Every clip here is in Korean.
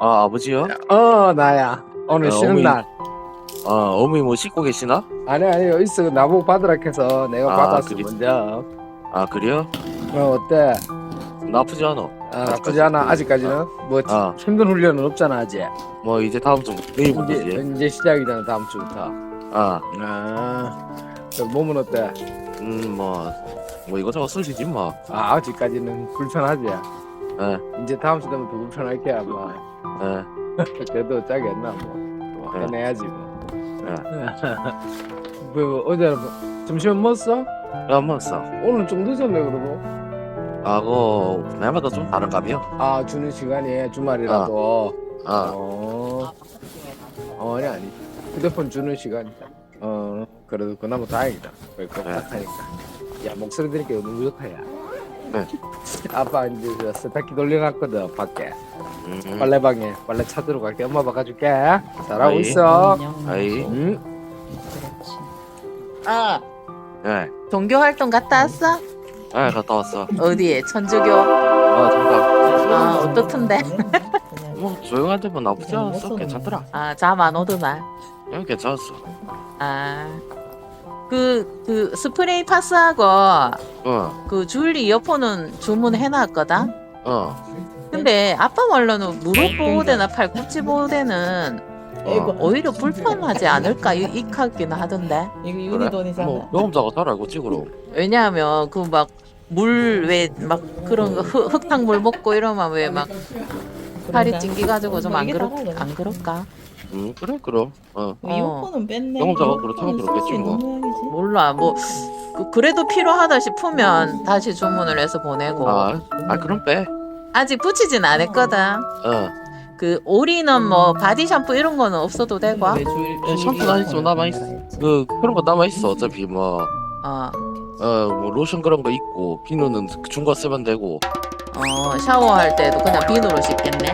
아 아버지요? 어 나야 오늘 어, 쉬는 어머니. 날 아 어머니 뭐 씻고 계시나? 아니 아니 여기 있어 나보고 받으라 해서 내가 아, 받았어 그래? 먼저 아 그래요? 어 어때 나쁘지 않아. 아, 나쁘지 않아 아직까지는 뭐 아. 힘든 훈련은 없잖아 아직 뭐 이제 다음 주 내일부터 이제, 이제. 이제 시작이잖아 다음 주부터 아, 아 그 몸은 어때 음 뭐 뭐 이것저것 쓰시지 뭐. 아 아직까지는 불편하지 예, 이제 다음 주 되면 더 불편할 게야 뭐 예. 그래도 짜겠나 뭐 네. 해내야지 뭐 네. 그 어제 점심 먹었어? 야 먹었어. 오늘 좀 늦었네 그래도 아, 그 날마다 좀 다른가며? 아 주는 시간이 주말이라도 아, 어, 어 아니 아니 휴대폰 주는 시간이다 어 그래도 그나마 다행이다 그러니까 네. 딱하니까 야 목소리 들으니까 너무 좋다 야 네. 아빠 이제 그 세탁기 돌려놨거든 밖에 음, 빨래방에 빨래 찾으러 갈게 엄마 바꿔줄게 잘하고 아이. 있어 아이, 응? 그렇지. 아, 예, 종교 활동 갔다 왔어? 예, 갔다 왔어. 어디에? 천주교? 아, 잠깐. 아, 어떻던데? 뭐 조용한데 뭐 나쁘지 않았어. 괜찮더라. 아, 잠 안 오더나. 예, 괜찮았어. 아, 그, 그, 스프레이 파스하고, 어, 그, 줄리 이어폰은 주문해놨거든? 어. 근데, 아빠 말로는 무릎 보호대나 팔꿈치 보호대는 어. 오히려 불편하지 않을까? 이, 익하긴 하던데. 이거? 유니돈이잖아. 뭐 영업자가 잘 알고 찍으러. 왜냐하면, 그 막, 물, 왜, 막, 그런 거, 흙, 흙탕물 먹고 이러면 왜 막, 팔이 찡기가지고 좀 안 그렇. 안 그럴까? 음, 그래, 그럼. 어. 이어폰은 뺐네. 영업자가 이어폰은 그렇다면 그렇겠지, 뭐. 몰라 뭐 그, 그래도 필요하다 싶으면 다시 주문을 해서 보내고 아, 아, 그럼 빼. 아직 붙이진 않았거든 어. 그 올인원 뭐 바디 샴푸 이런 거는 없어도 되고 왜 줄- 예, 줄이 샴푸 안 있으면 남아 있어. 그 그런 거 남아 있어. 어차피 뭐. 어, 어, 뭐 로션 그런 거 있고 비누는 준거 쓰면 되고. 어 샤워할 때도 그냥 비누로 씻겠네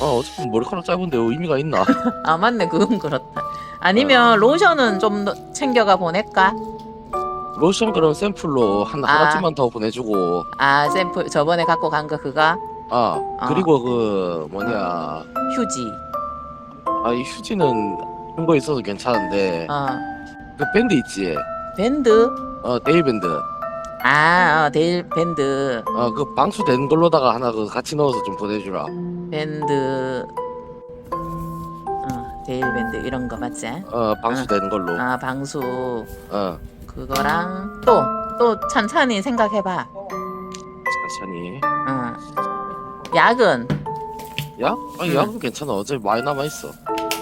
어, 어차피 머리카락 짧은데 의미가 있나? 아 맞네 그건 그렇다 아니면 로션은 좀 더 챙겨가 보낼까 로션 그런 샘플로 한 아. 하나쯤만 더 보내주고. 아 샘플 저번에 갖고 간 거 그거 아, 아. 그리고 그 뭐냐, 휴지 아 이 휴지는 준거 있어서 괜찮은데 어 그 밴드 있지. 밴드 어, 데일 밴드. 아 어, 데일 밴드 어, 그 방수 된 걸로다가 하나 그 같이 넣어서 좀 보내주라. 밴드 어 데일 밴드 이런 거 맞지? 어, 방수 된 걸로. 아 방수 어, 그거랑 또또 찬찬히 생각해 봐. 천천히. 응. 약은 약? 아, 응. 약은 괜찮아. 어차피 많이 남아 있어.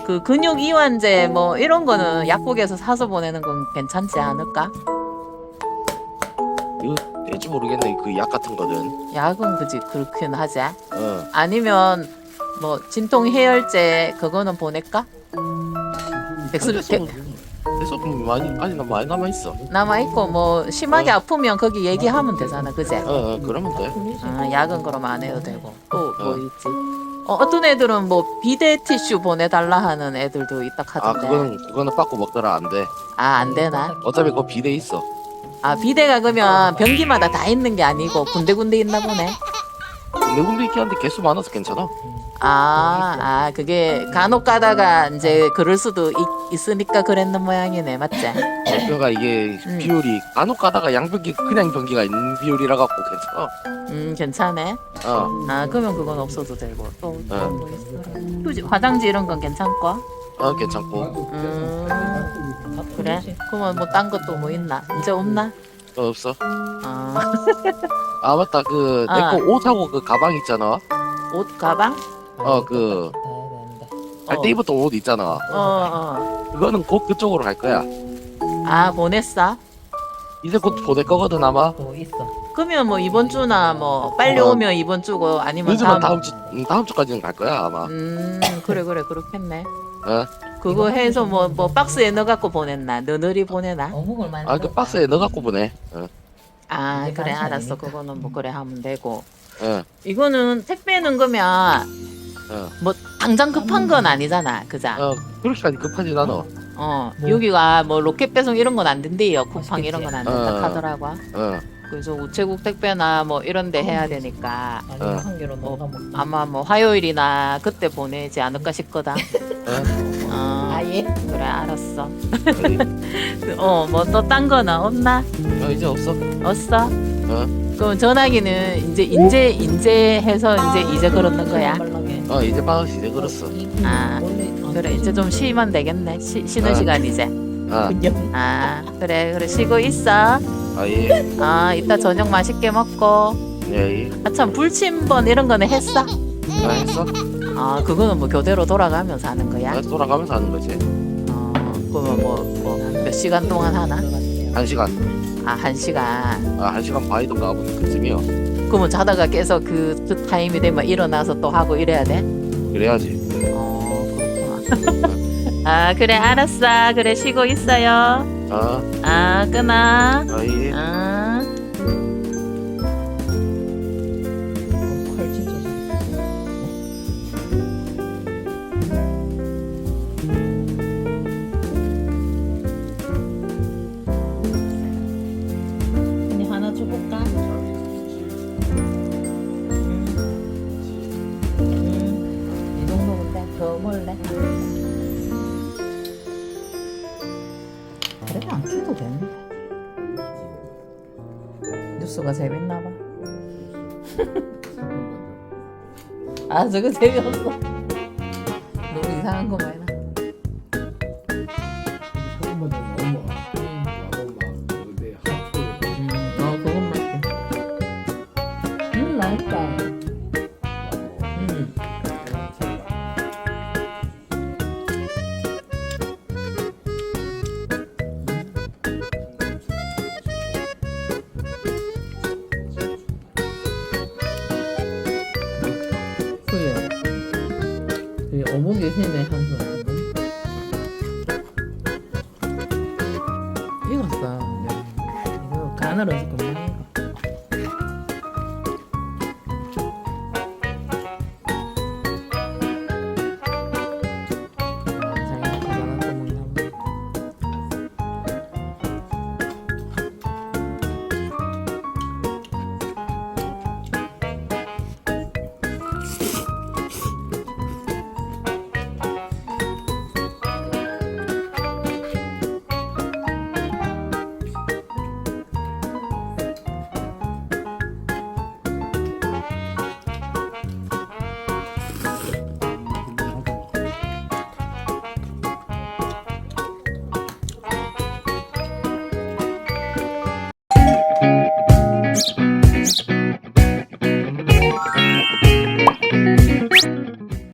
그 근육 이완제 뭐 이런 거는 약국에서 사서 보내는 건 괜찮지 않을까? 될지 모르겠네. 그 약 같은 거는. 약은 그지 그렇긴 하지. 어, 아니면 뭐 진통 해열제 그거는 보낼까? 백수 그래서 그래서 좀 많이 아니 나 많이 남아 있어. 남아 있고 뭐 심하게 어. 아프면 거기 얘기하면 되잖아, 그제? 어, 어 그러면 돼. 아, 약은 그럼 안 해도 되고 또 뭐 어. 있지? 어, 어떤 애들은 뭐 비데 티슈 보내달라 하는 애들도 있다 아 하던데. 그거는 그거는 빠꾸 먹더라 안 돼. 아, 안 되나? 어차피 그거 비대 있어. 아, 비대가 그러면 변기마다 다 있는 게 아니고 군데군데 있나 보네. 내 군대 있긴 한데 개수 많아서 괜찮아. 아, 아, 그게 간혹 가다가 이제 그럴 수도 있, 있으니까 그랬는 모양이네, 맞지? 그러니까 이게 음. 비율이 간혹 가다가 양변기 그냥 변기가 있는 비율이라 갖고 괜찮아. 음, 괜찮네. 어, 아, 그러면 그건 없어도 되고. 또, 또 어. 뭐 있어? 휴지, 화장지 이런 건 괜찮고. 어 괜찮고. 음, 그래? 그러면 뭐 딴 것도 뭐 있나? 이제 없나? 어, 없어. 아, 아 맞다 그내 아. 거 옷하고 그 가방 있잖아. 옷, 가방? 어, 그- 갈때 입었던 옷 있잖아. 어, 어. 그거는 곧 그쪽으로 갈 거야. 아, 보냈어? 이제 곧 보낼 거거든 아마. 또 있어. 그러면 뭐 이번 주나 뭐 빨리 어. 오면 이번 주고 아니면 늦으면 다음 다음 주 음, 다음 주까지는 갈 거야 아마. 음 그래 그래 그렇겠네 어? 그거 해서 뭐 뭐 박스에 넣어 갖고 보냈나 너늘이 보내나 어묵을 많이 아 그 박스에 넣어 갖고 보내. 어, 아 그래. 알았어 그거는 뭐 그래 하면 되고 어, 이거는 택배는 그러면 어. 뭐 당장 급한 건 아니잖아 그자 어 그렇게까지 급하진 않아. 어 뭐? 여기가 뭐 로켓 배송 이런 건 안 된대요 쿠팡 이런 건 안 된다 어. 하더라고 어, 그래서 우체국 택배나 뭐 이런 데 해야 되니까 어. 아니 한 개로 너가 먹. 아마 뭐 화요일이나 그때 보내지 않을까 싶거든. 어? 어, 아예. 그래 알았어. 그래. 어뭐 또 딴 거는 없나? 어, 이제 없어. 없어? 어? 그럼 전화기는 이제 인제 인제 해서 이제 이제 그러는 거야. 어, 이제 방학 시대 걸었어. 아, 그래 이제 좀 쉬면 되겠네. 쉬, 쉬는 어. 시간 이제. 아, 아 그래 그래 쉬고 있어. 아, 예. 아 이따 저녁 맛있게 먹고. 예, 예. 아 참 불침번 이런 거는 했어? 아, 했어? 아 그거는 뭐 교대로 돌아가면서 하는 거야? 아, 돌아가면서 하는 거지. 어 그러면 뭐몇 시간 동안 하나? 한 시간. 아 한 시간. 아, 한 시간 반이던가 아무튼 그쯤이요. 그러면 자다가 깨서 그, 그 타임이 되면 일어나서 또 하고 이래야 돼? 그래야지. 어 그렇구나. 아 그래 알았어. 그래 쉬고 있어요. 아, 아 끊어. 아, 예. 아. 먹을래? 그래도 안 키도 되는데. 뉴스가 재밌나 봐. 아 저거 재미없어. 너무 이상한 거 많이 나. 어묵이 힘의 나는 거. 익었어. 이거 간을 어떻게